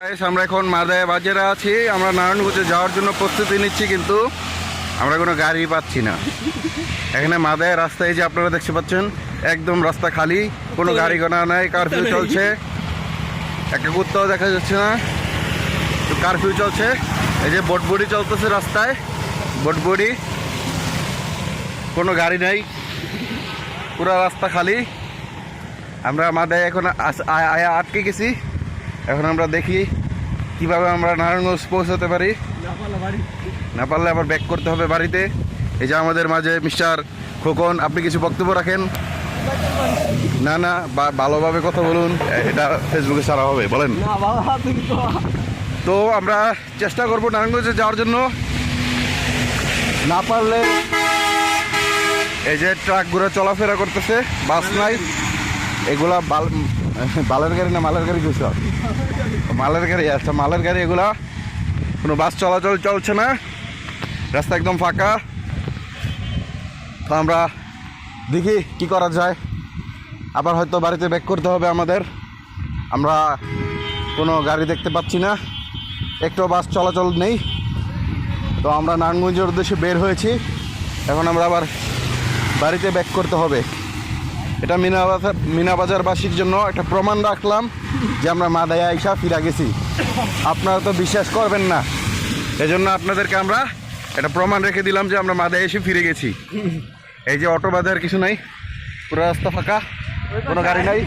আমরা এখন মাদায় বাজারে আছি। আমরা নারায়ণগঞ্জে যাওয়ার জন্য প্রস্তুতি নিচ্ছি কিন্তু আমরা কোনো গাড়ি পাচ্ছি না। এখানে মাদায় রাস্তায় যে আপনারা দেখতে পাচ্ছেন একদম রাস্তা খালি কোনো গাড়ি গোনা নাই কারফিউ চলছে। একটা কুত্তাও দেখা যাচ্ছে না তো কারফিউ চলছে। এই যে বোটবুড়ি চলতেছে রাস্তায় বোটবুড়ি। কোনো গাড়ি নাই পুরো রাস্তা খালি। আমরা মাদায় এখন আয়া আটকে গেছি। এখন আমরা দেখি কীভাবে আমরা নারায়ণগঞ্জ পৌঁছাতে পারি। না পারলে আবার ব্যাক করতে হবে বাড়িতে। এই যে আমাদের মাঝে মিস্টার খোকন আপনি কিছু বক্তব্য রাখেন? না না ভালোভাবে কথা বলুন। এটা ফেসবুকে সারা হবে বলেন। না তো। তো আমরা চেষ্টা করব নারায়ণগঞ্জে যাওয়ার জন্য। না পারলে এই যে ট্রাকগুলো চলাফেরা করতেছে বাস নাই। এগুলা বাল বালের গাড়ি না মালের গাড়ি কিছু মালের গাড়ি আচ্ছা মালের গাড়ি এগুলা কোনো বাস চলাচল চলছে না। রাস্তা একদম ফাঁকা। তো আমরা দেখি কি করা যায়। আবার হয়তো বাড়িতে ব্যাক করতে হবে আমাদের। আমরা কোনো গাড়ি দেখতে পাচ্ছি না। একটু বাস চলাচল নেই। তো আমরা নারায়ণগঞ্জের উদ্দেশ্যে বের হয়েছি। এখন আমরা আবার বাড়িতে ব্যাক করতে হবে। এটা মিনাবাজার মিনাবাজারবাসীর জন্য একটা প্রমাণ রাখলাম যে আমরা মাদায়া আইসা ফিরা গেছি। আপনারা তো বিশ্বাস করবেন না। এজন্য আপনাদেরকে আমরা এটা প্রমাণ রেখে দিলাম যে আমরা মাদায় এসে ফিরে গেছি। এই যে অটো বাজার কিছু নাই পুরো রাস্তা ফাঁকা কোনো গাড়ি নাই।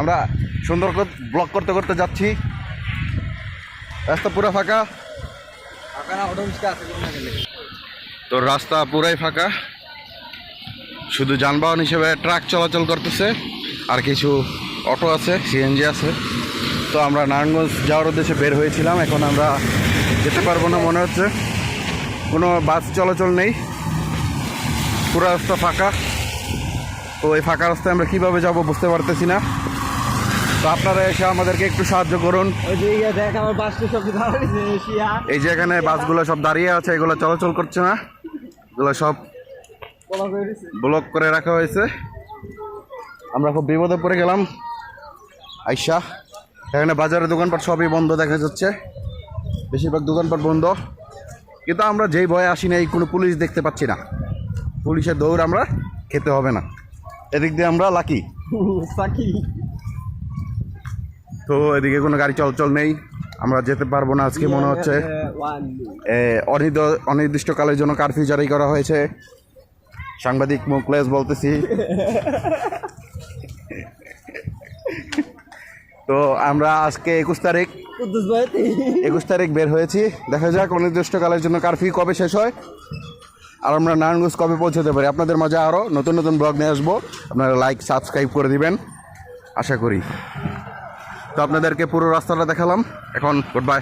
আমরা সুন্দর করে ব্লক করতে করতে যাচ্ছি। রাস্তা পুরো ফাঁকা। তো রাস্তা পুরাই ফাঁকা। শুধু যানবাহন হিসেবে ট্রাক চলাচল করতেছে আর কিছু অটো আছে সিএনজি আছে। তো আমরা নারায়ণগঞ্জ যাওয়ার উদ্দেশ্যে বের হয়েছিলাম এখন আমরা যেতে পারব না মনে হচ্ছে। কোনো বাস চলাচল নেই পুরো রাস্তা ফাঁকা। তো এই ফাঁকা রাস্তায় আমরা কীভাবে যাব বুঝতে পারতেছি না। তো আপনারা এসে আমাদেরকে একটু সাহায্য করুন। এই যে এখানে বাসগুলো সব দাঁড়িয়ে আছে এগুলো চলাচল করছে না। এগুলো সব ব্লক করে রাখা হয়েছে। আমরা খুব বিপদে পড়ে গেলাম। আইসা এখানে বাজারের দোকানপাট সবই বন্ধ দেখা যাচ্ছে। বেশিরভাগ দোকানপাট বন্ধ। কিন্তু আমরা যেই ভয়ে আসি নাই কোনো পুলিশ দেখতে পাচ্ছি না। পুলিশের দৌড় আমরা খেতে হবে না। এদিক দিয়ে আমরা লাকি। সাকি তো এদিকে কোনো গাড়ি চলাচল নেই। আমরা যেতে পারব না আজকে মনে হচ্ছে। অনির্দিষ্টকালের জন্য কারফিউ জারি করা হয়েছে। সাংবাদিক মুকলেশ বলতেছি। তো আমরা আজকে একুশ তারিখ। একুশ তারিখ বের হয়েছি। দেখা যাক অনির্দিষ্টকালের জন্য কারফিউ কবে শেষ হয়। আর আমরা নারায়ণগঞ্জ কবে পৌঁছতে পারি? আপনাদের মাঝে আরও নতুন নতুন ব্লগ নিয়ে আসব। আপনারা লাইক সাবস্ক্রাইব করে দিবেন। আশা করি। তো আপনাদেরকে পুরো রাস্তাটা দেখালাম। এখন গুড বাই